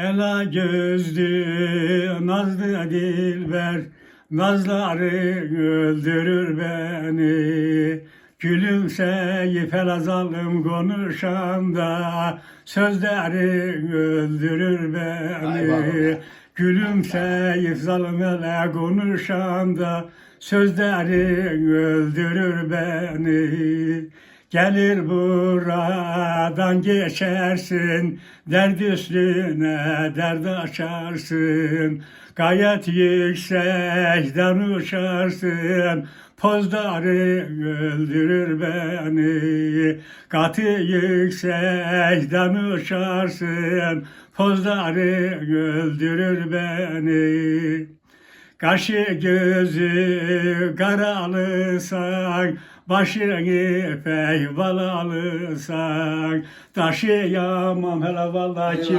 Ela gözlü nazlı dilber Nazları öldürür beni. Gülümseyip elazalım konuşanda Sözleri öldürür beni. Gülümseyip zalim ele konuşanda Sözleri öldürür beni Gelir buradan geçersin Derd üstüne dert açarsın. Gayet yüksekten uçarsın Pozları öldürür beni. Katı yüksekten uçarsın Pozları öldürür beni Kaşı gözü karalısan, başını ipek balalısan, taşıyamam hele vallahi ki